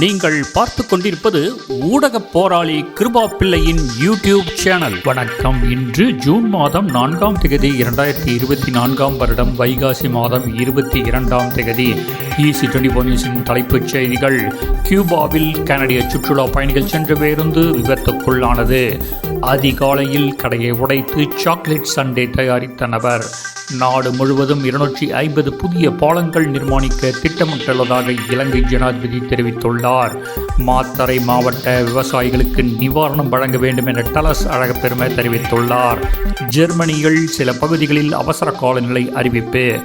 நீங்கள் பார்த்து கொண்டிருப்பது ஊடக போராளி கிருபா பிள்ளையின் யூடியூப் சேனல். வணக்கம். இன்று ஜூன் மாதம் நான்காம் திகதி இரண்டாயிரத்தி இருபத்தி நான்காம் வருடம் வைகாசி மாதம் இருபத்தி இரண்டாம் திகதி ஈசி டுவெண்டி ஃபோர் நியூஸின் தலைப்புச் செய்திகள். கியூபாவில் கனடிய சுற்றுலா பயணிகள் சென்ற பேருந்து விபத்துக்குள்ளானது. அதிகாலையில் கடையை உடைத்து சாக்லேட் சண்டே தயாரித்த நபர். நாடு முழுவதும் இருநூற்றி ஐம்பது புதிய பாலங்கள் நிர்மாணிக்க திட்டமிட்டுள்ளதாக இலங்கை ஜனாதிபதி தெரிவித்துள்ளார். மாத்தரை மாவட்ட விவசாயிகளுக்கு நிவாரணம் வழங்க வேண்டும் என டலஸ் அழகப்பெருமை தெரிவித்துள்ளார். ஜெர்மனியில் சில பகுதிகளில் அவசர காலநிலை அறிவிப்பு.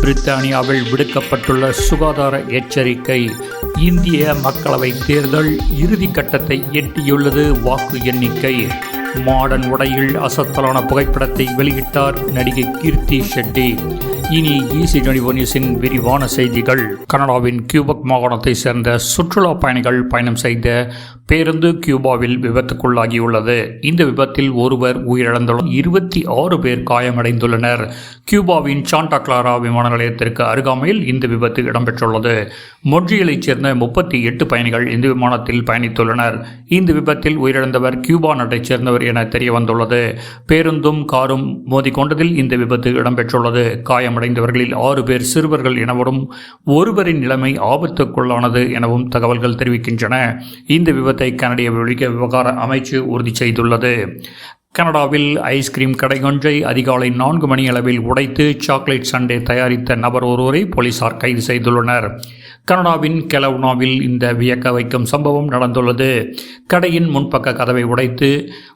பிரித்தானியாவில் விடுக்கப்பட்டுள்ள சுகாதார எச்சரிக்கை இந்திய மக்களவைத் தேர்தல் இறுதி கட்டத்தை எட்டியுள்ளது வாக்கு எண்ணிக்கை. மாடர்ன் உடையில் அசத்தலான புகைப்படத்தை வெளியிட்டார் நடிகை கீர்த்தி ஷெட்டி. இனி ஈசி டுவெண்டி நியூஸின் விரிவான செய்திகள். கனடாவின் கியூபக் மாகாணத்தை சேர்ந்த சுற்றுலா பயணிகள் பயணம் செய்த பேருந்து கியூபாவில் விபத்துக்குள்ளாகியுள்ளது. இந்த விபத்தில் ஒருவர் உயிரிழந்துள்ள இருபத்தி ஆறு பேர் காயமடைந்துள்ளனர். கியூபாவின் சாண்டா கிளாரா விமான நிலையத்திற்கு அருகாமையில் இந்த விபத்து இடம்பெற்றுள்ளது. மொன்றியலைச் சேர்ந்த முப்பத்தி எட்டு பயணிகள் இந்த விமானத்தில் பயணித்துள்ளனர். இந்த விபத்தில் உயிரிழந்தவர் கியூபா நாட்டைச் சேர்ந்தவர் என தெரிய வந்துள்ளது பேருந்தும் காரும் மோதிக்கொண்டதில் இந்த விபத்து இடம்பெற்றுள்ளது. காயமடைந்தவர்களில் ஆறு பேர் சிறுவர்கள் எனவும் ஒருவரின் நிலைமை ஆபத்துக்குள்ளானது எனவும் தகவல்கள் தெரிவிக்கின்றன. இந்த விபத்து கனடிய வெளிக விவகார அமைச்சு உறுதி செய்துள்ளது. கனடாவில் ஐஸ்கிரீம் கடை ஒன்றை அதிகாலை நான்கு மணி அளவில் உடைத்து சாக்லேட் சண்டே தயாரித்த நபர் ஒருவரை போலீசார் கைது செய்துள்ளனர். கனடாவின் கெலவுனாவில் இந்த வியக்க வைக்கும் சம்பவம் நடந்துள்ளது. கடையின் முன்பக்க கதவை உடைத்து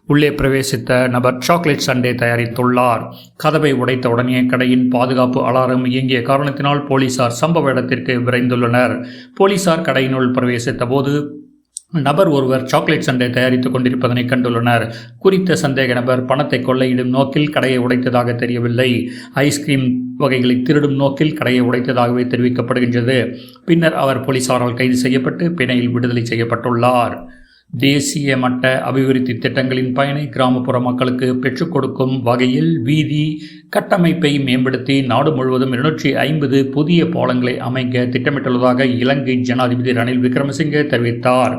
உள்ளே பிரவேசித்த நபர் சாக்லேட் சண்டே தயாரித்துள்ளார். கதவை உடைத்த உடனே கடையின் பாதுகாப்பு அலாரம் இயங்கிய காரணத்தினால் போலீசார் சம்பவ இடத்திற்கு விரைந்துள்ளனர். போலீசார் கடையினுள் பிரவேசித்த போது நபர் ஒருவர் சாக்லேட் சண்டை தயாரித்துக் கொண்டிருப்பதனை கண்டுள்ளனர். குறித்த சந்தேக நபர் பணத்தை கொள்ளையிடும் நோக்கில் கடையை உடைத்ததாக தெரியவில்லை. ஐஸ்கிரீம் வகைகளை திருடும் நோக்கில் கடையை உடைத்ததாகவே தெரிவிக்கப்படுகின்றது. பின்னர் அவர் போலீசாரால் கைது செய்யப்பட்டு பிணையில் விடுதலை செய்யப்பட்டுள்ளார். தேசிய மட்ட அபிவிருத்தி திட்டங்களின் பயனை கிராமப்புற மக்களுக்கு பெற்றுக் கொடுக்கும் வகையில் வீதி கட்டமைப்பை மேம்படுத்தி நாடு முழுவதும் இருநூற்றி ஐம்பது புதிய பாலங்களை அமைக்க திட்டமிட்டுள்ளதாக இலங்கை ஜனாதிபதி ரணில் விக்ரமசிங்கே தெரிவித்தார்.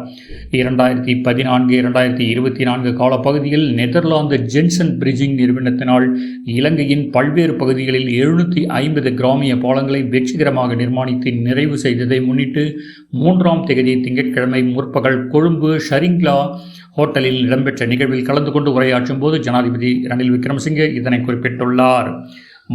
இரண்டாயிரத்தி பதினான்கு இரண்டாயிரத்தி இருபத்தி நான்கு காலப்பகுதியில் நெதர்லாந்து ஜென்சன் பிரிட்ஜிங் நிறுவனத்தினால் இலங்கையின் பல்வேறு பகுதிகளில் எழுநூற்றி ஐம்பது கிராமிய பாலங்களை வெற்றிகரமாக நிர்மாணித்து நிறைவு செய்ததை முன்னிட்டு மூன்றாம் தேதி திங்கட்கிழமை முற்பகல் கொழும்பு சரிங்லா ஹோட்டலில் இடம்பெற்ற நிகழ்வில் கலந்து கொண்டு உரையாற்றும் போது ஜனாதிபதி ரணில் விக்ரமசிங்கே இதனை குறிப்பிட்டுள்ளார்.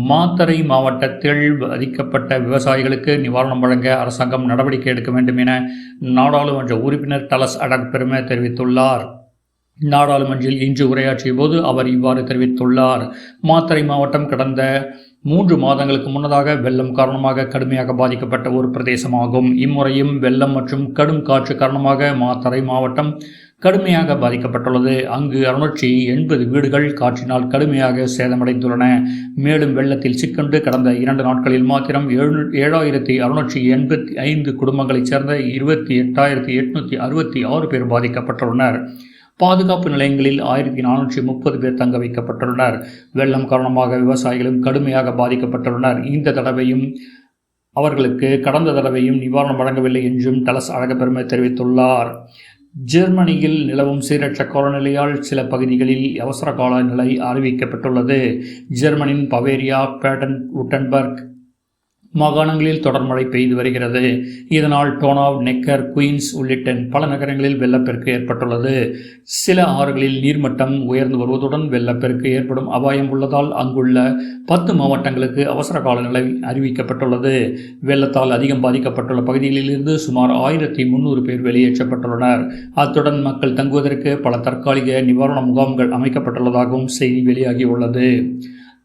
மாத்தறை மாவட்டத்தில் பாதிக்கப்பட்ட விவசாயிகளுக்கு நிவாரணம் வழங்க அரசாங்கம் நடவடிக்கை எடுக்க வேண்டும் என நாடாளுமன்ற உறுப்பினர் டலஸ் அடக் பெருமை தெரிவித்துள்ளார். நாடாளுமன்றில் இன்று உரையாற்றிய போது அவர் இவ்வாறு தெரிவித்துள்ளார். மாத்தறை மாவட்டம் கடந்த மூன்று மாதங்களுக்கு முன்னதாக வெள்ளம் காரணமாக கடுமையாக பாதிக்கப்பட்ட ஒரு பிரதேசமாகும். இம்முறையும் வெள்ளம் மற்றும் கடும் காற்று காரணமாக மாத்தறை மாவட்டம் கடுமையாக பாதிக்கப்பட்டுள்ளது. அங்கு அறுநூற்றி எண்பது வீடுகள் காற்றினால் கடுமையாக சேதமடைந்துள்ளன. மேலும் வெள்ளத்தில் சிக்கண்டு கடந்த இரண்டு நாட்களில் மாத்திரம் ஏழு ஏழாயிரத்தி அறுநூற்றி எண்பத்தி ஐந்து குடும்பங்களைச் சேர்ந்த இருபத்தி எட்டாயிரத்தி எட்நூற்றி அறுபத்தி ஆறு பேர் பாதிக்கப்பட்டுள்ளனர். பாதுகாப்பு நிலையங்களில் ஆயிரத்தி நானூற்றி முப்பது பேர் தங்க வைக்கப்பட்டுள்ளனர். வெள்ளம் காரணமாக விவசாயிகளும் கடுமையாக பாதிக்கப்பட்டுள்ளனர். இந்த தடவையும் அவர்களுக்கு கடந்த தடவையும் நிவாரணம் வழங்கவில்லை என்றும் டலஸ் அழகப்பெருமை தெரிவித்துள்ளார். ஜெர்மனியில் நிலவும் சீரற்ற காலநிலையால் சில பகுதிகளில் அவசர கால நிலை அறிவிக்கப்பட்டுள்ளது. ஜெர்மனின் பவேரியா பேட்டன் உட்டன்பர்க் மாகாணங்களில் தொடர் மழை பெய்து வருகிறது. இதனால் டோனாவ் நெக்கர் குயின்ஸ் உள்ளிட்ட பல நகரங்களில் வெள்ளப்பெருக்கு ஏற்பட்டுள்ளது. சில ஆறுகளில் நீர்மட்டம் உயர்ந்து வருவதுடன் வெள்ளப்பெருக்கு ஏற்படும் அபாயம் உள்ளதால் அங்குள்ள பத்து மாவட்டங்களுக்கு அவசர கால நிலை அறிவிக்கப்பட்டுள்ளது. வெள்ளத்தால் அதிகம் பாதிக்கப்பட்டுள்ள பகுதிகளிலிருந்து சுமார் ஆயிரத்தி முன்னூறு பேர் வெளியேற்றப்பட்டுள்ளனர். அத்துடன் மக்கள் தங்குவதற்கு பல தற்காலிக நிவாரண முகாம்கள் அமைக்கப்பட்டுள்ளதாகவும் செய்தி வெளியாகியுள்ளது.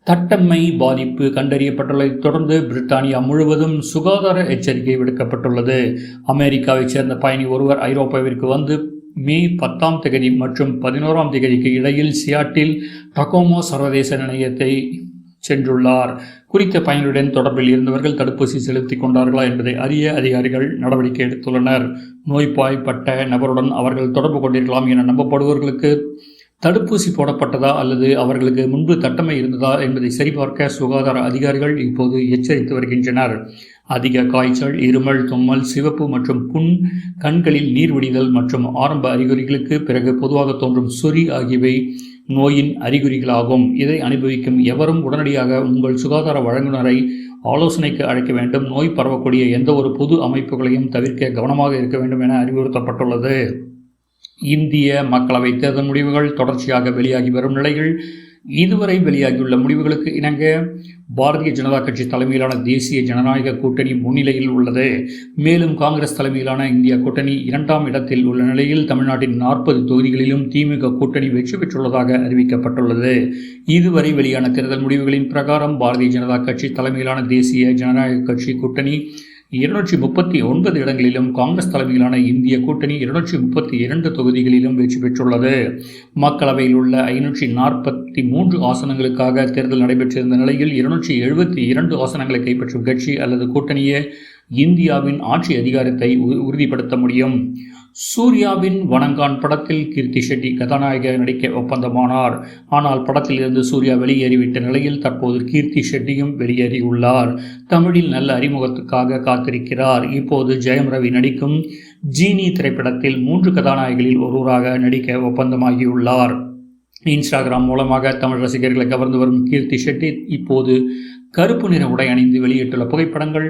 தட்டம்மை பாதிப்பு கண்டறியப்பட்டுள்ளதைத் தொடர்ந்து பிரித்தானியா முழுவதும் சுகாதார எச்சரிக்கை விடுக்கப்பட்டுள்ளது. அமெரிக்காவைச் சேர்ந்த பயணி ஒருவர் ஐரோப்பாவிற்கு வந்து மே பத்தாம் தேதி மற்றும் பதினோராம் தேதிக்கு இடையில் சியாட்டில் டகோமோ சர்வதேச நிலையத்தை சென்றுள்ளார். குறித்த பயணியுடன் தொடர்பில் இருந்தவர்கள் தடுப்பூசி செலுத்திக் கொண்டார்களா என்பதை அறிய அதிகாரிகள் நடவடிக்கை எடுத்துள்ளனர். நோய்ப்பாய்ப்பட்ட நபருடன் அவர்கள் தொடர்பு கொண்டிருக்கலாம் என நம்பப்படுபவர்களுக்கு தடுப்பூசி போடப்பட்டதா அல்லது அவர்களுக்கு முன்பு தட்டமை இருந்ததா என்பதை சரிபார்க்க சுகாதார அதிகாரிகள் இப்போது எச்சரித்து வருகின்றனர். அதிக காய்ச்சல் இருமல் தும்மல் சிவப்பு மற்றும் புண் கண்களில் நீர் வடிதல் மற்றும் ஆரம்ப அறிகுறிகளுக்கு பிறகு பொதுவாக தோன்றும் சொறி ஆகியவை நோயின் அறிகுறிகளாகும். இதை அனுபவிக்கும் எவரும் உடனடியாக உங்கள் சுகாதார வழங்குனரை ஆலோசனைக்கு அழைக்க வேண்டும். நோய் பரவக்கூடிய எந்த ஒரு பொது அமைப்புகளையும் தவிர்க்க கவனமாக இருக்க வேண்டும் என அறிவுறுத்தப்பட்டுள்ளது. இந்திய மக்களவை தேர்தல் முடிவுகள் தொடர்ச்சியாக வெளியாகி வரும் நிலையில் இதுவரை வெளியாகியுள்ள முடிவுகளுக்கு இணங்க பாரதிய ஜனதா கட்சி தலைமையிலான தேசிய ஜனநாயக கூட்டணி முன்னிலையில் உள்ளது. மேலும் காங்கிரஸ் தலைமையிலான இந்திய கூட்டணி இரண்டாம் இடத்தில் உள்ள நிலையில் தமிழ்நாட்டின் நாற்பது தொகுதிகளிலும் திமுக கூட்டணி வெற்றி பெற்றுள்ளதாக அறிவிக்கப்பட்டுள்ளது. இதுவரை வெளியான தேர்தல் முடிவுகளின் பிரகாரம் பாரதிய ஜனதா கட்சி தலைமையிலான தேசிய ஜனநாயக கட்சி கூட்டணி இருநூற்றி முப்பத்தி ஒன்பது இடங்களிலும் காங்கிரஸ் தலைமையிலான இந்திய கூட்டணி இருநூற்றி முப்பத்தி இரண்டு தொகுதிகளிலும் வெற்றி பெற்றுள்ளது. மக்களவையில் உள்ள ஐநூற்றி நாற்பத்தி மூன்று ஆசனங்களுக்காக தேர்தல் நடைபெற்றிருந்த நிலையில் இருநூற்றி எழுபத்தி இரண்டு ஆசனங்களை கைப்பற்றும் கட்சி அல்லது கூட்டணியே இந்தியாவின் ஆட்சி அதிகாரத்தை உ- உறுதிப்படுத்த முடியும். சூர்யாவின் வணங்கான் படத்தில் கீர்த்தி ஷெட்டி கதாநாயக நடிக்க ஒப்பந்தமானார். ஆனால் படத்தில் இருந்து சூர்யா வெளியேறிவிட்ட நிலையில் தற்போது கீர்த்தி ஷெட்டியும் வெளியேறியுள்ளார். தமிழில் நல்ல அறிமுகத்துக்காக காத்திருக்கிறார். இப்போது ஜெயம் ரவி நடிக்கும் ஜீனி திரைப்படத்தில் மூன்று கதாநாயகிகளில் ஒருவராக நடிக்க ஒப்பந்தமாகியுள்ளார். இன்ஸ்டாகிராம் மூலமாக தமிழ் ரசிகர்களை கவர்ந்து வரும் கீர்த்தி ஷெட்டி இப்போது கருப்பு நிற உடை அணிந்து வெளியிட்டுள்ள புகைப்படங்கள்